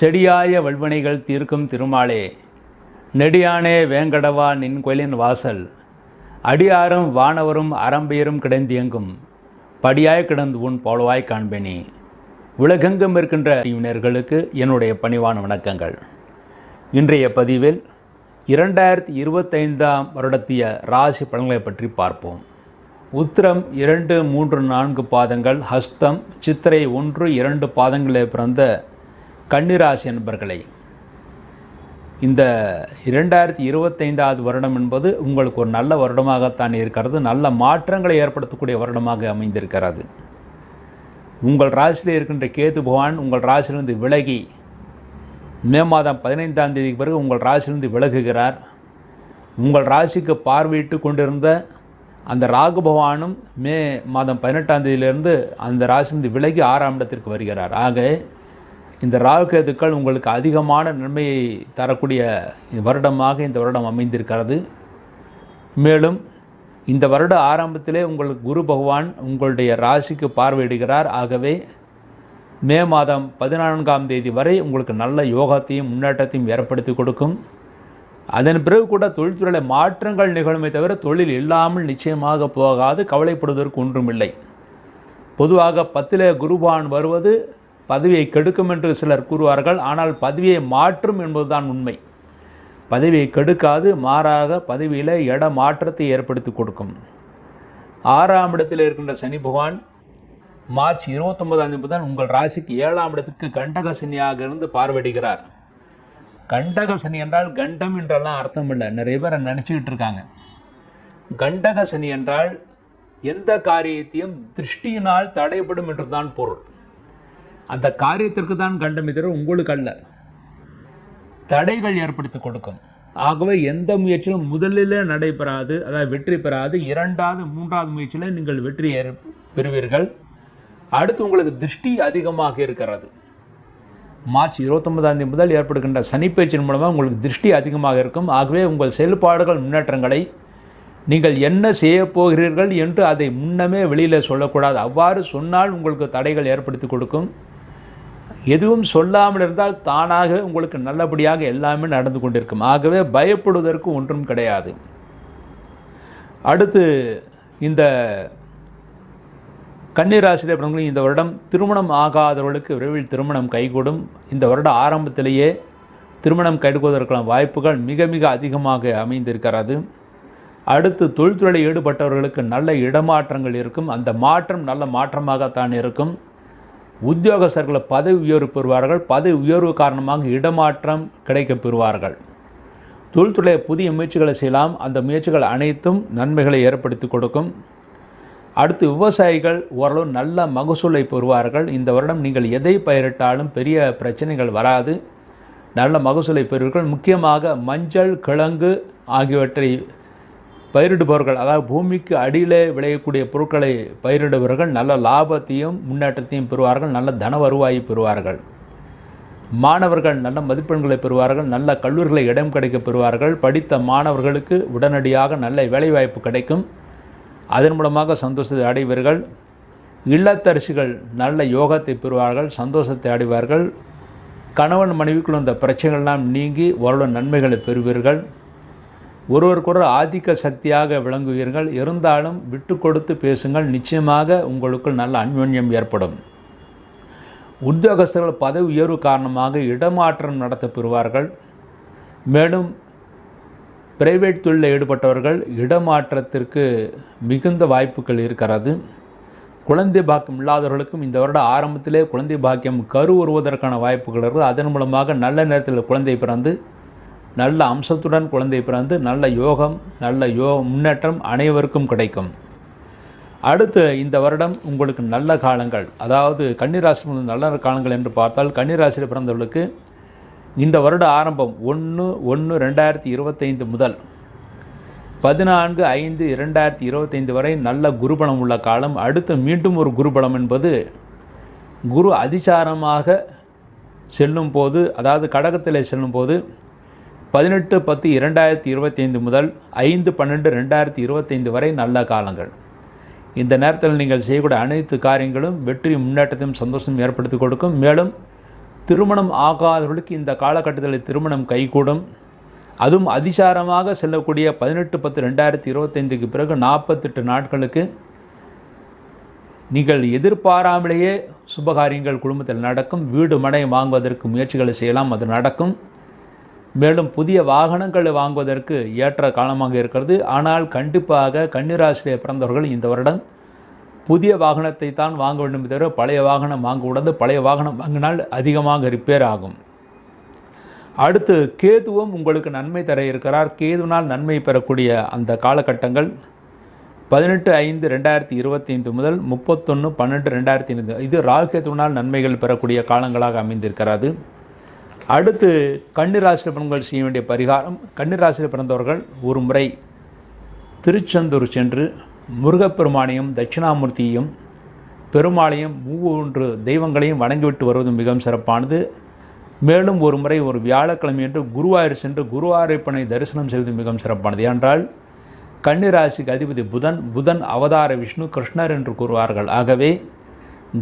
செடியாய வல்வினைகள் தீர்க்கும் திருமாலே. நெடியானே வேங்கடவா நின் கோயிலின் வாசல். அடியாரும் வானவரும் அறம்பெயரும் கிடந்தியங்கும். படியாய் கிடந்து உன் போலவாய் காண்பேனே. உலகெங்கும் இருக்கின்ற அறிவினர்களுக்கு என்னுடைய பணிவான வணக்கங்கள். இன்றைய பதிவில் இரண்டாயிரத்தி இருபத்தைந்தாம் வருடத்திய ராசி பலன்களை பற்றி பார்ப்போம். உத்திரம் இரண்டு மூன்று நான்கு பாதங்கள் ஹஸ்தம் சித்திரை ஒன்று இரண்டு பாதங்களில் பிறந்த கன்னிராசி என்பர்களை இந்த இரண்டாயிரத்தி இருபத்தைந்தாவது வருடம் என்பது உங்களுக்கு ஒரு நல்ல வருடமாகத்தான் இருக்கிறது. நல்ல மாற்றங்களை ஏற்படுத்தக்கூடிய வருடமாக அமைந்திருக்கிறது. உங்கள் ராசியில் இருக்கின்ற கேது பகவான் உங்கள் ராசியிலிருந்து விலகி மே மாதம் பதினைந்தாம் தேதிக்கு பிறகு உங்கள் ராசியிலிருந்து விலகுகிறார். உங்கள் ராசிக்கு பார்வையிட்டு கொண்டிருந்த அந்த ராகு பகவானும் மே மாதம் பதினெட்டாம் தேதியிலிருந்து அந்த ராசியிலிருந்து விலகி ஆறாம் இடத்திற்கு வருகிறார். ஆக இந்த ராகுகேதுக்கள் உங்களுக்கு அதிகமான நன்மையை தரக்கூடிய வருடமாக இந்த வருடம் அமைந்திருக்கிறது. மேலும் இந்த வருட ஆரம்பத்திலே உங்களுக்கு குரு பகவான் உங்களுடைய ராசிக்கு பார்வையிடுகிறார். ஆகவே மே மாதம் பதினான்காம் தேதி வரை உங்களுக்கு நல்ல யோகத்தையும் முன்னேற்றத்தையும் ஏற்படுத்தி கொடுக்கும். அதன் பிறகு கூட தொழில்துறையில் மாற்றங்கள் நிகழுமே தவிர தொழில் இல்லாமல் நிச்சயமாக போகாது கவலைப்படுவதற்கு ஒன்றுமில்லை. பொதுவாக பத்திலே குருபான் வருவது பதவியை கெடுக்கும் என்று சிலர் கூறுவார்கள். ஆனால் பதவியை மாற்றும் என்பதுதான் உண்மை. பதவியை கெடுக்காது மாறாக பதவியில் இட மாற்றத்தை ஏற்படுத்தி கொடுக்கும். ஆறாம் இடத்தில் இருக்கின்ற சனி பகவான் மார்ச் இருபத்தொன்பதாம் தேதி தான் உங்கள் ராசிக்கு ஏழாம் இடத்துக்கு கண்டக சனியாக இருந்து பார்வையிடுகிறார். கண்டக சனி என்றால் கண்டம் என்றெல்லாம் அர்த்தம் இல்லை. நிறைய பேர் நினச்சிக்கிட்டு இருக்காங்க. கண்டக சனி என்றால் எந்த காரியத்தையும் திருஷ்டியினால் தடைப்படும் என்று தான் பொருள். அந்த காரியத்திற்கு தான் கண்டம் தவிர உங்களுக்கு அல்ல தடைகள் ஏற்படுத்தி கொடுக்கும். ஆகவே எந்த முயற்சியும் முதலிலே நடைபெறாது அதாவது வெற்றி பெறாது இரண்டாவது மூன்றாவது முயற்சியில் நீங்கள் வெற்றி ஏற்- பெறுவீர்கள். அடுத்து உங்களுக்கு திருஷ்டி அதிகமாக இருக்கிறது. மார்ச் இருபத்தொன்பதாம் தேதி முதல் ஏற்படுகின்ற சனிப்பயிற்சியின் மூலமாக உங்களுக்கு திருஷ்டி அதிகமாக இருக்கும். ஆகவே உங்கள் செயல்பாடுகள் முன்னேற்றங்களை நீங்கள் என்ன செய்ய போகிறீர்கள் என்று அதை முன்னமே வெளியில் சொல்லக்கூடாது. அவ்வாறு சொன்னால் உங்களுக்கு தடைகள் ஏற்படுத்தி கொடுக்கும். எதுவும் சொல்லாமல் இருந்தால் தானாக உங்களுக்கு நல்லபடியாக எல்லாமே நடந்து கொண்டிருக்கும். ஆகவே பயப்படுவதற்கு ஒன்றும் கிடையாது. அடுத்து இந்த கன்னிராசியில் பிறந்தவங்களும் இந்த வருடம் திருமணம் ஆகாதவர்களுக்கு விரைவில் திருமணம் கைகூடும். இந்த வருட ஆரம்பத்திலேயே திருமணம் கைகூடுவதற்கான வாய்ப்புகள் மிக மிக அதிகமாக அமைந்திருக்கிறது. அடுத்து தொழில்துறையில் ஈடுபட்டவர்களுக்கு நல்ல இடமாற்றங்கள் இருக்கும். அந்த மாற்றம் நல்ல மாற்றமாகத்தான் இருக்கும். உத்தியோகஸ்தர்கள் பதவி உயர்வு பெறுவார்கள். பதவி உயர்வு காரணமாக இடமாற்றம் கிடைக்கப் பெறுவார்கள் தொழில்துறை புதிய முயற்சிகளை செய்யலாம். அந்த முயற்சிகள் அனைத்தும் நன்மைகளை ஏற்படுத்தி கொடுக்கும். அடுத்து விவசாயிகள் ஓரளவு நல்ல மகசூலை பெறுவார்கள். இந்த வருடம் நீங்கள் எதை பயிரிட்டாலும் பெரிய பிரச்சனைகள் வராது. நல்ல மகசூலை பெறுவீர்கள். முக்கியமாக மஞ்சள் கிழங்கு ஆகியவற்றை பயிரிடுபவர்கள் அதாவது பூமிக்கு அடியிலே விளையக்கூடிய பொருட்களை பயிரிடுபவர்கள் நல்ல லாபத்தையும் முன்னேற்றத்தையும் பெறுவார்கள் நல்ல தன வருவாயை பெறுவார்கள். மாணவர்கள் நல்ல மதிப்பெண்களை பெறுவார்கள் நல்ல கல்லூரிகளை இடம் கிடைக்க பெறுவார்கள் படித்த மாணவர்களுக்கு உடனடியாக நல்ல வேலைவாய்ப்பு கிடைக்கும். அதன் மூலமாக சந்தோஷத்தை அடைவீர்கள். இல்லத்தரசிகள் நல்ல யோகத்தை பெறுவார்கள் சந்தோஷத்தை அடைவார்கள். கணவன் மனைவிக்குள் இந்த பிரச்சனைகள்லாம் நீங்கி ஓரளவு நன்மைகளை பெறுவீர்கள். ஒருவருக்கொரு ஆதிக்க சக்தியாக விளங்குவீர்கள். இருந்தாலும் விட்டு கொடுத்து பேசுங்கள். நிச்சயமாக உங்களுக்குள் நல்ல அன்யோன்யம் ஏற்படும். உத்தியோகஸ்தர்கள் பதவி உயர்வு காரணமாக இடமாற்றம் நடத்த பெறுவார்கள் மேலும் பிரைவேட் தொழிலில் ஈடுபட்டவர்கள் இடமாற்றத்திற்கு மிகுந்த வாய்ப்புகள் இருக்கிறது. குழந்தை பாக்கியம் இல்லாதவர்களுக்கும் இந்த வருட ஆரம்பத்திலே குழந்தை பாக்கியம் கரு வருவதற்கான வாய்ப்புகள் இருக்குது. அதன் மூலமாக நல்ல நேரத்தில் குழந்தை பிறந்து நல்ல அம்சத்துடன் குழந்தை பிறந்து நல்ல யோகம் நல்ல யோ முன்னேற்றம் அனைவருக்கும் கிடைக்கும். அடுத்து இந்த வருடம் உங்களுக்கு நல்ல காலங்கள். அதாவது கன்னிராசி முதல் நல்ல காலங்கள் என்று பார்த்தால் கன்னிராசியில் பிறந்தவர்களுக்கு இந்த வருட ஆரம்பம் ஒன்று ஒன்று ரெண்டாயிரத்தி இருபத்தைந்து முதல் பதினான்கு ஐந்து இரண்டாயிரத்தி இருபத்தைந்து வரை நல்ல குருபலம் உள்ள காலம். அடுத்து மீண்டும் ஒரு குருபலம் என்பது குரு அதிசாரமாக செல்லும் போது அதாவது கடகத்தில் செல்லும் போது பதினெட்டு பத்து இரண்டாயிரத்தி இருபத்தைந்து முதல் ஐந்து பன்னெண்டு ரெண்டாயிரத்தி இருபத்தைந்து வரை நல்ல காலங்கள். இந்த நேரத்தில் நீங்கள் செய்யக்கூடிய அனைத்து காரியங்களும் வெற்றி முன்னேற்றத்தையும் சந்தோஷம் ஏற்படுத்தி கொடுக்கும். மேலும் திருமணம் ஆகாதவர்களுக்கு இந்த காலகட்டத்தில் திருமணம் கைகூடும். அதுவும் அதிசாரமாக செல்லக்கூடிய பதினெட்டு பத்து ரெண்டாயிரத்தி இருபத்தைந்துக்கு பிறகு நாற்பத்தெட்டு நாட்களுக்கு நீங்கள் எதிர்பாராமலேயே சுபகாரியங்கள் குடும்பத்தில் நடக்கும். வீடு மனை வாங்குவதற்கு முயற்சிகளை செய்யலாம். அது நடக்கும். மேலும் புதிய வாகனங்களை வாங்குவதற்கு ஏற்ற காலமாக இருக்கிறது. ஆனால் கண்டிப்பாக கன்னிராசிலே பிறந்தவர்கள் இந்த வருடம் புதிய வாகனத்தை தான் வாங்க வேண்டும் தவிர பழைய வாகனம் வாங்கக்கூடாது பழைய வாகனம் வாங்கினால் அதிகமாக ரிப்பேர் ஆகும். அடுத்து கேதுவும் உங்களுக்கு நன்மை தர இருக்கிறார். கேதுவினால் நன்மை பெறக்கூடிய அந்த காலகட்டங்கள் பதினெட்டு ஐந்து ரெண்டாயிரத்தி இருபத்தைந்து முதல் முப்பத்தொன்று பன்னெண்டு ரெண்டாயிரத்தி ஐந்து. இது ராகுகேதுவினால் நன்மைகள் பெறக்கூடிய காலங்களாக அமைந்திருக்கிறது. அடுத்து கன்னிராசியில் பெண்கள் செய்ய வேண்டிய பரிகாரம். கன்னிராசியில் பிறந்தவர்கள் ஒரு முறை திருச்செந்தூர் சென்று முருகப்பெருமானையும் தட்சிணாமூர்த்தியையும் பெருமாளையும் மூன்று தெய்வங்களையும் வணங்கிவிட்டு வருவது மிகவும் சிறப்பானது. மேலும் ஒரு முறை ஒரு வியாழக்கிழமை என்று குருவாயூர் சென்று குருவாயூரப்பனை தரிசனம் செய்வது மிகவும் சிறப்பானது. ஏனென்றால் கன்னிராசிக்கு அதிபதி புதன் புதன் அவதார விஷ்ணு கிருஷ்ணர் என்று கூறுவார்கள். ஆகவே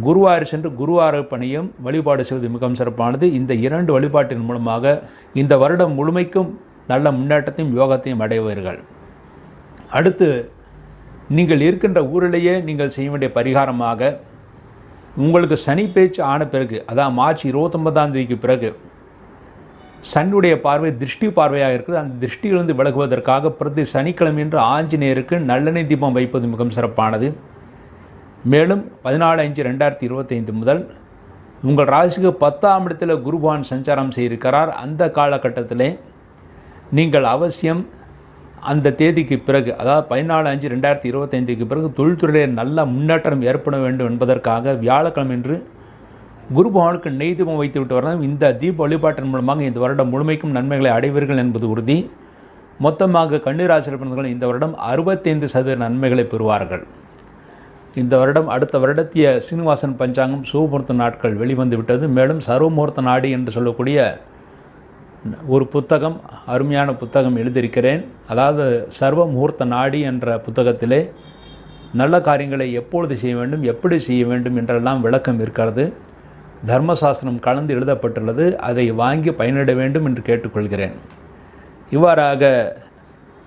குருவாயூர் சென்று குருவாயூரப்பனையும் வழிபாடு செய்வது மிகவும் சிறப்பானது. இந்த இரண்டு வழிபாட்டின் மூலமாக இந்த வருடம் முழுமைக்கும் நல்ல முன்னேற்றத்தையும் யோகத்தையும் அடைவீர்கள். அடுத்து நீங்கள் இருக்கின்ற ஊரிலேயே நீங்கள் செய்ய வேண்டிய பரிகாரமாக உங்களுக்கு சனி பேச்சு ஆன பிறகு அதான் மார்ச் இருபத்தொன்பதாம் தேதிக்கு பிறகு சனியுடைய பார்வை திருஷ்டி பார்வையாக இருக்குது அந்த திருஷ்டியிலிருந்து விலகுவதற்காக பிரதி சனிக்கிழமை என்று ஆஞ்சநேயருக்கு நல்லெண்ணெய் தீபம் வைப்பது மிகவும் சிறப்பானது. மேலும் பதினாலு அஞ்சு ரெண்டாயிரத்தி இருபத்தைந்து முதல் உங்கள் ராசிக்கு பத்தாம் இடத்தில் குருபான் சஞ்சாரம் செய்திருக்கிறார். அந்த காலகட்டத்திலே நீங்கள் அவசியம் அந்த தேதிக்கு பிறகு அதாவது பதினாலு அஞ்சு ரெண்டாயிரத்தி இருபத்தைந்துக்கு பிறகு தொழில்துறையில் நல்ல முன்னேற்றம் ஏற்பட வேண்டும் என்பதற்காக வியாழக்கிழமை என்று குருபகவானுக்கு நெய் தீபம் வைத்து விட்டு இந்த தீப வழிபாட்டின் மூலமாக இந்த வருடம் முழுமைக்கும் நன்மைகளை அடைவீர்கள் என்பது உறுதி. மொத்தமாக கண்ணீராசிரியர் பிறந்தவர்கள் இந்த வருடம் அறுபத்தைந்து சதவீத நன்மைகளை பெறுவார்கள். இந்த வருடம் அடுத்த வருடத்திய சீனிவாசன் பஞ்சாங்கம் சுபமுகூர்த்த நாட்கள் வெளிவந்து விட்டது மேலும் சர்வமுகூர்த்த நாடி என்று சொல்லக்கூடிய ஒரு புத்தகம் அருமையான புத்தகம் எழுதியிருக்கிறேன். அதாவது சர்வ முகூர்த்த நாடி என்ற புத்தகத்திலே நல்ல காரியங்களை எப்பொழுது செய்ய வேண்டும் எப்படி செய்ய வேண்டும் என்றெல்லாம் விளக்கம் இருக்கிறது. தர்மசாஸ்திரம் கலந்து எழுதப்பட்டுள்ளது. அதை வாங்கி பயனிட வேண்டும் என்று கேட்டுக்கொள்கிறேன். இவ்வாறாக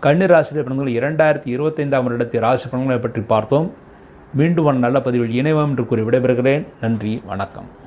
கன்னிராசிரியர் பிறந்தவர்கள் இரண்டாயிரத்தி இருபத்தைந்தாம் வருடத்தை ராசி பலன்களை பற்றி பார்த்தோம். மீண்டும் நல்ல பதிவில் இணைவோம் என்று கூறி விடைபெறுகிறேன். நன்றி வணக்கம்.